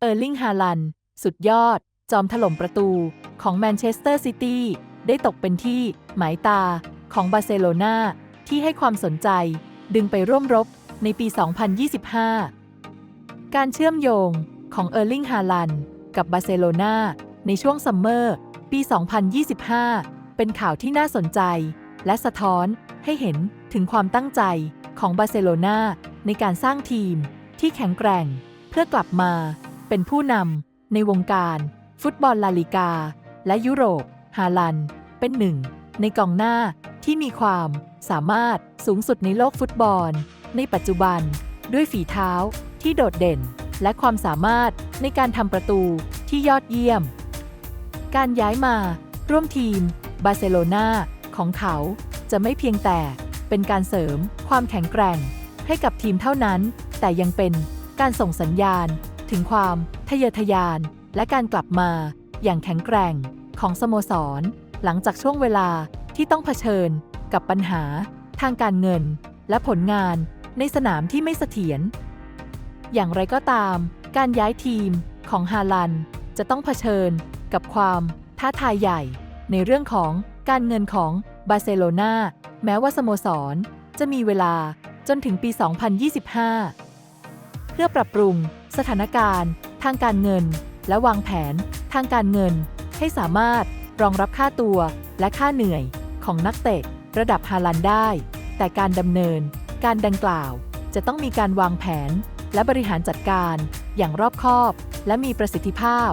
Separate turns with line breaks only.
เออร์ลิง ฮาลัน สุดยอด จอมถล่มประตูของแมนเชสเตอร์ซิตี้ได้ตกเป็นที่ หมายตาของบาร์เซโลนาที่ให้ความสนใจดึงไปร่วมรบในปี 2025 การเชื่อมโยงของเออร์ลิง ฮาลัน กับบาร์เซโลนาในช่วงซัมเมอร์ ปี 2025 เป็นข่าวที่น่าสนใจ และสะท้อนให้เห็นถึงความตั้งใจของบาร์เซโลนาในการสร้างทีมที่แข็งแกร่งเพื่อกลับมา เป็นผู้นำในวงการ ฟุตบอลลาลิกา และยุโรป ฮาลัน เป็นหนึ่ง ในกองหน้าที่มีความสามารถสูงสุดในโลกฟุตบอล ในปัจจุบัน ด้วยฝีเท้าที่โดดเด่น และความสามารถในการทำประตูที่ยอดเยี่ยม การย้ายมาร่วมทีมบาร์เซโลนาของเขาจะไม่เพียงแต่เป็นการเสริมความแข็งแกร่งให้กับทีมเท่านั้น แต่ยังเป็นการส่งสัญญาณ ถึงความทะเยอทะยาน และการกลับมาอย่างแข็งแกร่งของสโมสร หลังจากช่วงเวลาที่ต้องเผชิญกับปัญหา ทางการเงิน และผลงานในสนามที่ไม่เสถียร อย่างไรก็ตาม การย้ายทีมของฮาลันจะต้องเผชิญกับความท้าทายใหญ่ ในเรื่องของการเงินของบาร์เซโลนาแม้ว่าสโมสร จะมีเวลาจนถึงปี 2025 เพื่อปรับปรุง สถานการณ์ ทางการเงิน และวางแผน ทางการเงิน ให้สามารถรองรับค่าตัวและค่าเหนื่อยของนักเตะระดับฮาลันได้ แต่การดำเนิน การดังกล่าวจะต้องมีการวางแผน และบริหารจัดการอย่างรอบคอบ และมีประสิทธิภาพ